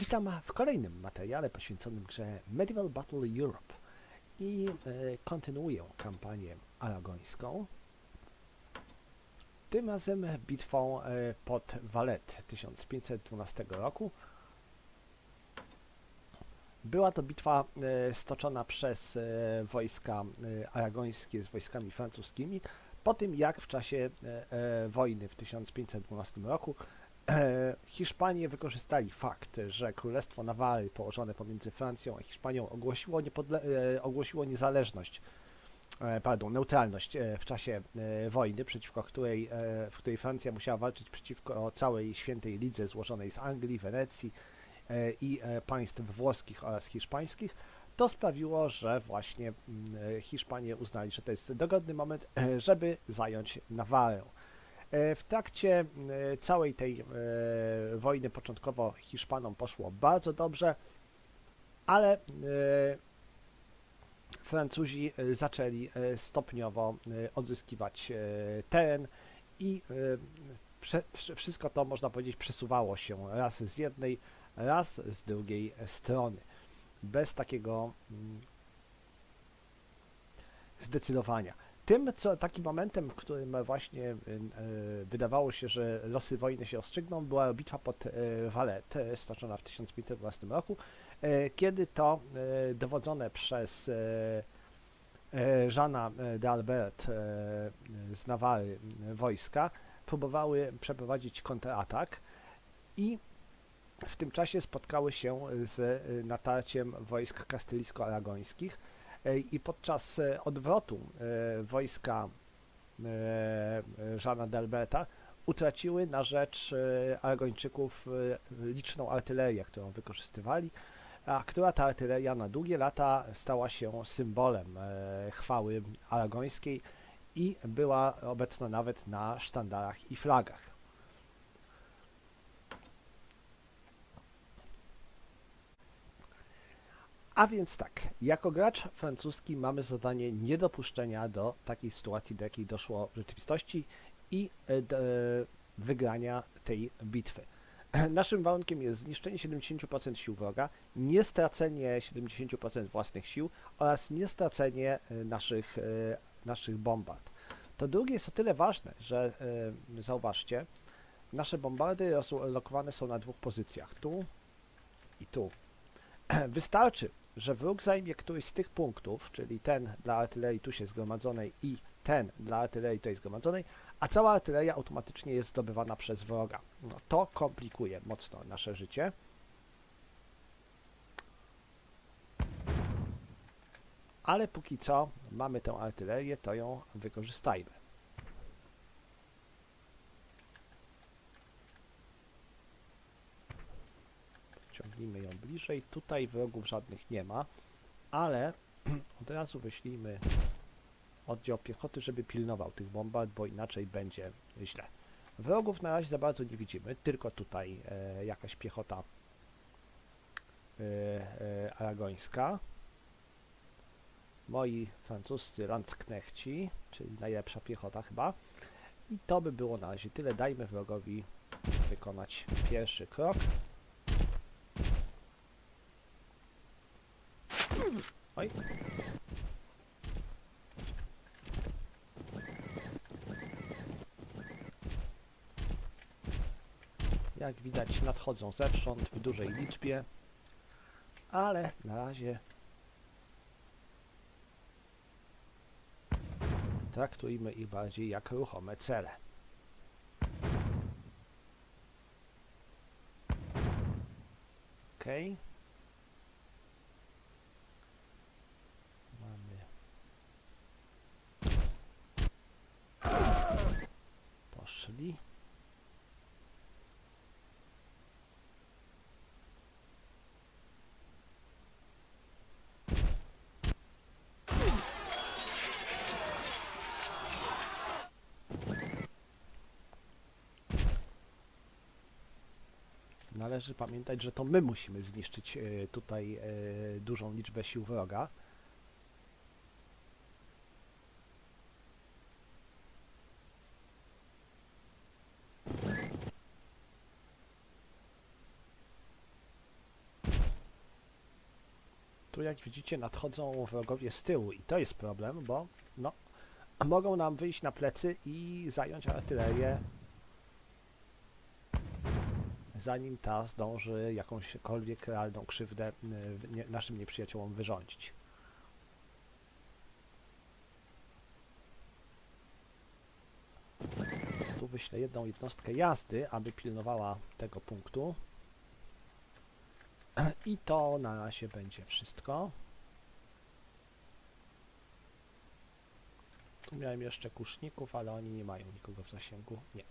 Witam w kolejnym materiale poświęconym grze Medieval Battle Europe i e, kontynuuję kampanię aragońską. Tym razem bitwą e, pod Valette 1512 roku. Była to bitwa e, stoczona przez wojska aragońskie z wojskami francuskimi po tym jak w czasie wojny w 1512 roku Hiszpanie wykorzystali fakt, że Królestwo Nawary położone pomiędzy Francją a Hiszpanią ogłosiło, e, ogłosiło niezależność, e, pardon, neutralność e, w czasie e, wojny, przeciwko której, e, w której Francja musiała walczyć przeciwko całej świętej lidze złożonej z Anglii, Wenecji e, i e, państw włoskich oraz hiszpańskich, to sprawiło, że właśnie mm, e, Hiszpanie uznali, że to jest dogodny moment, e, żeby zająć Nawarę. E, W trakcie e, całej tej e, wojny początkowo Hiszpanom poszło bardzo dobrze, ale Francuzi zaczęli stopniowo odzyskiwać teren i wszystko to można powiedzieć przesuwało się raz z jednej, raz z drugiej strony. Bez takiego mm, zdecydowania. Tym, co takim momentem, w którym właśnie y, y, wydawało się, że losy wojny się rozstrzygną, była bitwa pod y, Valette, stoczona w 1512 roku, y, kiedy to dowodzone przez Żana d'Albert z Nawary wojska próbowały przeprowadzić kontratak i w tym czasie spotkały się z natarciem wojsk kastylijsko-aragońskich. E, i podczas e, odwrotu e, wojska e, Żana d'Alberta utraciły na rzecz e, Aragończyków e, liczną artylerię, którą wykorzystywali, a która ta artyleria na długie lata stała się symbolem e, chwały aragońskiej i była obecna nawet na sztandarach i flagach. A więc tak, jako gracz francuski mamy zadanie niedopuszczenia do takiej sytuacji, do jakiej doszło w rzeczywistości i e, e, wygrania tej bitwy. Naszym warunkiem jest zniszczenie 70% sił wroga, nie stracenie 70% własnych sił oraz nie stracenie e, naszych, naszych bombard. To drugie jest o tyle ważne, że zauważcie, nasze bombardy rozlokowane są na dwóch pozycjach, tu i tu. Wystarczy, że wróg zajmie któryś z tych punktów, czyli ten dla artylerii tu się zgromadzonej i ten dla artylerii tutaj zgromadzonej, a cała artyleria automatycznie jest zdobywana przez wroga. No, to komplikuje mocno nasze życie. Ale póki co mamy tę artylerię, to ją wykorzystajmy. Ciągnijmy ją bliżej. Tutaj wrogów żadnych nie ma, ale od razu wyślijmy oddział piechoty, żeby pilnował tych bombard, bo inaczej będzie źle. Wrogów na razie za bardzo nie widzimy, tylko tutaj e, jakaś piechota e, e, aragońska. Moi francuscy Landsknechci, czyli najlepsza piechota chyba. I to by było na razie tyle. Dajmy wrogowi wykonać pierwszy krok. Oj. Jak widać nadchodzą zewsząd w dużej liczbie, ale na razie traktujmy ich bardziej jak ruchome cele. Okej. Mamy. Poszli. Należy pamiętać, że to my musimy zniszczyć e, tutaj e, dużą liczbę sił wroga. Tu jak widzicie nadchodzą wrogowie z tyłu i to jest problem, bo no, mogą nam wyjść na plecy i zająć artylerię zanim ta zdąży jakąśkolwiek realną krzywdę y, naszym nieprzyjaciołom wyrządzić. Tu wyślę jedną jednostkę jazdy, aby pilnowała tego punktu. I to na razie będzie wszystko. Tu miałem jeszcze kuszników, ale oni nie mają nikogo w zasięgu. Nie,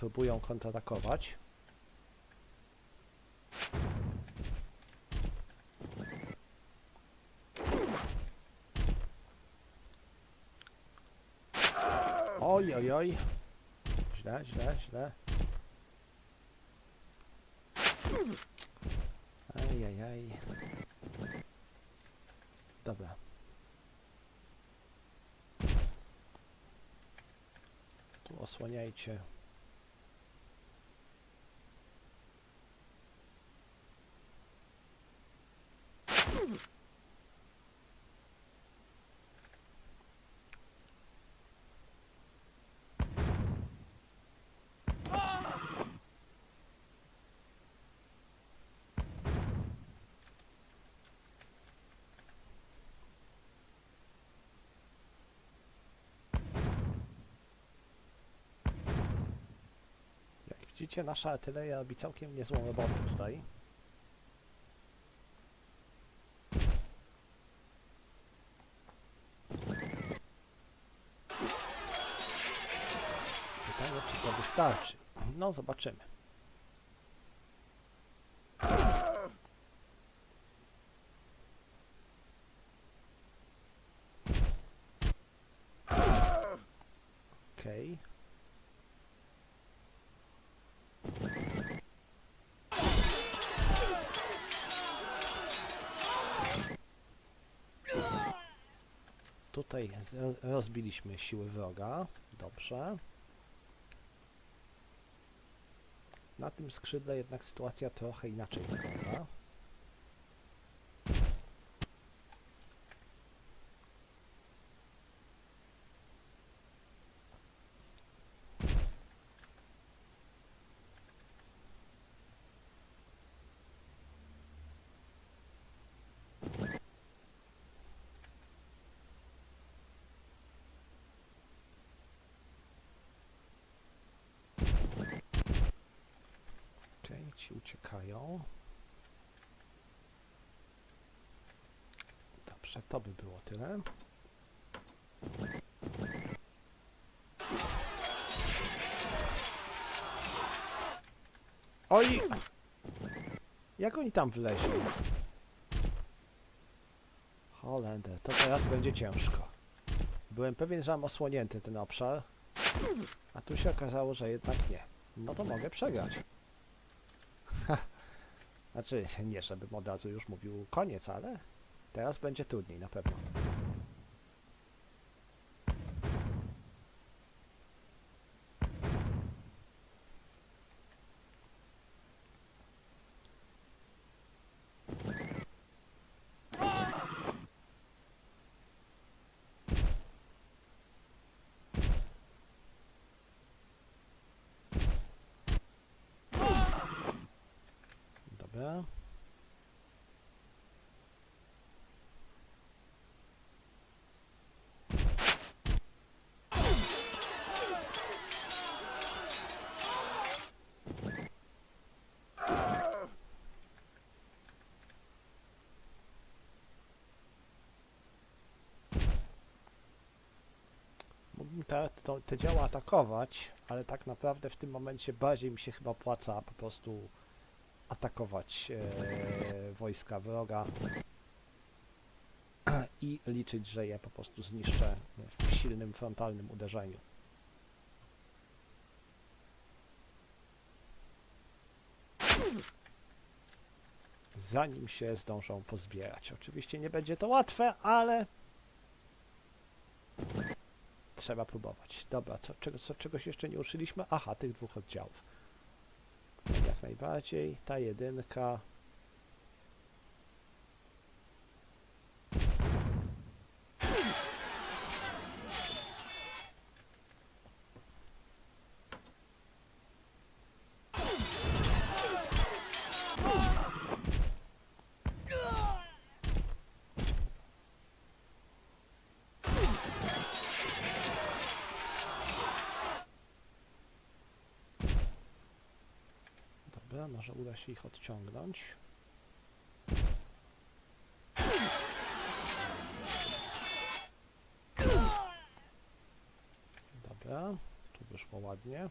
próbują kontratakować. Oj, oj, oj. Źle, źle, źle. Ajajaj. Dobra. Tu osłaniajcie. Jak widzicie, nasza artyleria robi całkiem niezłą robotę tutaj. Pytanie, czy to wystarczy? No, zobaczymy. Tutaj rozbiliśmy siły wroga. Dobrze. Na tym skrzydle jednak sytuacja trochę inaczej wygląda. Uciekają. Dobrze, to by było tyle. Oj! Jak oni tam wleźli? Holender, to teraz będzie ciężko. Byłem pewien, że mam osłonięty ten obszar, a tu się okazało, że jednak nie. No to mogę przegrać. Znaczy, nie żebym od razu już mówił koniec, ale teraz będzie trudniej na pewno. Dobra. Mógłbym te, to, te działa atakować, ale tak naprawdę w tym momencie bardziej mi się chyba opłaca po prostu atakować e, wojska wroga i liczyć, że je po prostu zniszczę w silnym frontalnym uderzeniu. Zanim się zdążą pozbierać. Oczywiście nie będzie to łatwe, ale trzeba próbować. Dobra, co, czego, co, czegoś jeszcze nie uczyliśmy? Aha, tych dwóch oddziałów. Jak najbardziej. Ta jedynka. Może uda się ich odciągnąć. Dobra, tu wyszło ładnie.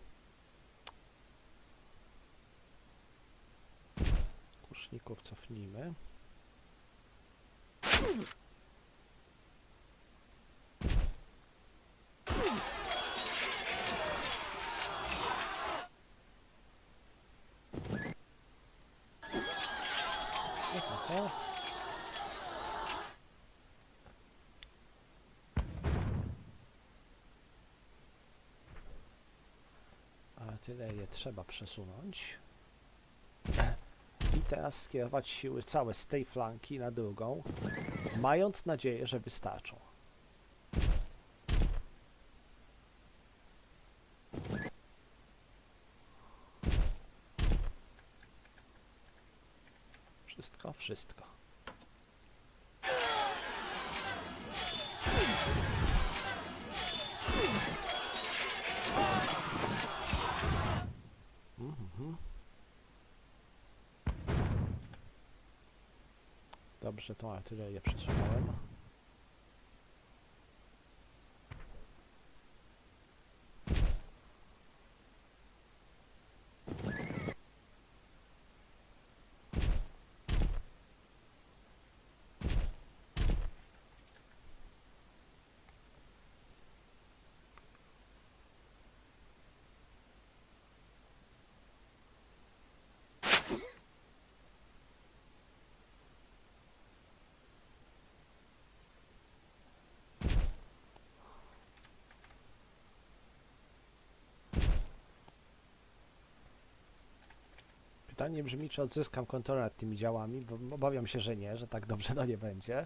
Kuszników cofnijmy. Oho. Artylerię trzeba przesunąć. I teraz skierować siły całe z tej flanki na drugą, mając nadzieję, że wystarczą. Wszystko, wszystko. Dobrze, tą artylerię przesunąłem. Pytanie brzmi, czy odzyskam kontrolę nad tymi działami, bo obawiam się, że nie, że tak dobrze to nie będzie.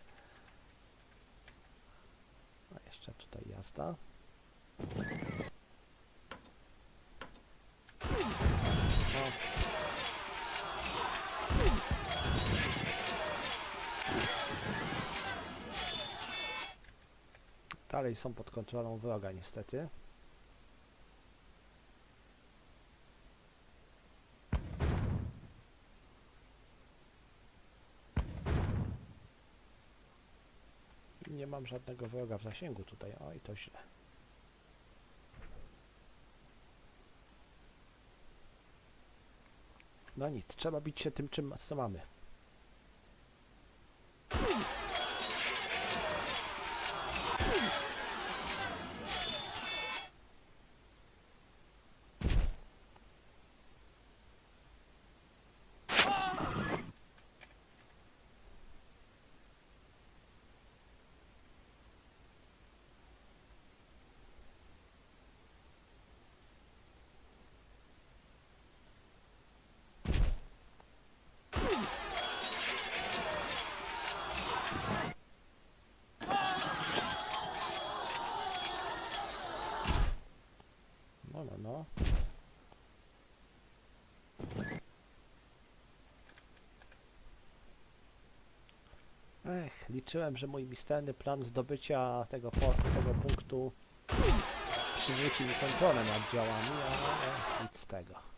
A jeszcze tutaj jazda. Dalej są pod kontrolą wroga niestety. Nie mam żadnego wroga w zasięgu tutaj. Oj, to źle. No nic, trzeba bić się tym, czym, co mamy. No, no, no. Ech, liczyłem, że mój misterny plan zdobycia tego, po, tego punktu przywróci mi kontrolę nad działami, ale nic z tego.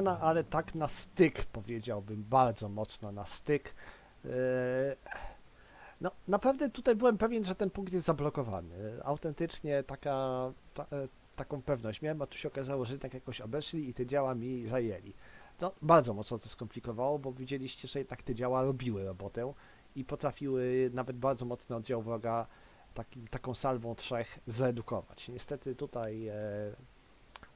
Wygrana, ale tak na styk powiedziałbym, bardzo mocno na styk. E, No, naprawdę tutaj byłem pewien, że ten punkt jest zablokowany. Autentycznie taka, ta, e, taką pewność miałem, a tu się okazało, że jednak jakoś obeszli i te działa mi zajęli. To bardzo mocno to skomplikowało, bo widzieliście, że jednak te działa robiły robotę i potrafiły nawet bardzo mocny oddział wroga takim, taką salwą trzech zedukować. Niestety tutaj e,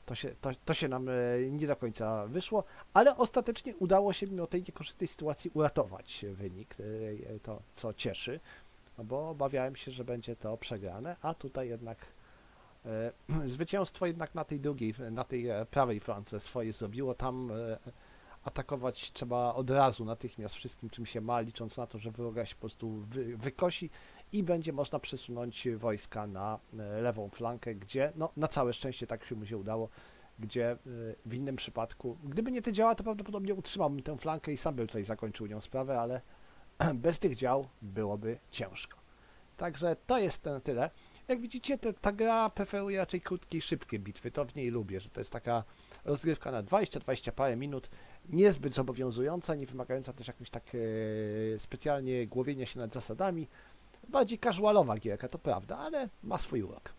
to, się, to, to się nam e, nie do końca wyszło, ale ostatecznie udało się mimo tej niekorzystnej sytuacji uratować wynik, e, e, to co cieszy, no bo obawiałem się, że będzie to przegrane, a tutaj jednak zwycięstwo jednak na tej drugiej, na tej prawej flance swoje zrobiło, tam atakować trzeba od razu, natychmiast wszystkim czym się ma, licząc na to, że wroga się po prostu wy, wykosi i będzie można przesunąć wojska na e, lewą flankę, gdzie, no na całe szczęście tak się mu się udało, gdzie e, w innym przypadku, gdyby nie te działa, to prawdopodobnie utrzymałbym tę flankę i sam bym tutaj zakończył nią sprawę, ale bez tych dział byłoby ciężko. Także to jest na tyle. Jak widzicie, to, ta gra preferuje raczej krótkie i szybkie bitwy, to w niej lubię, że to jest taka rozgrywka na 20-20 parę minut, niezbyt zobowiązująca, nie wymagająca też jakoś tak e, specjalnie głowienia się nad zasadami, bardziej casualowa gierka, to prawda, ale ma swój urok.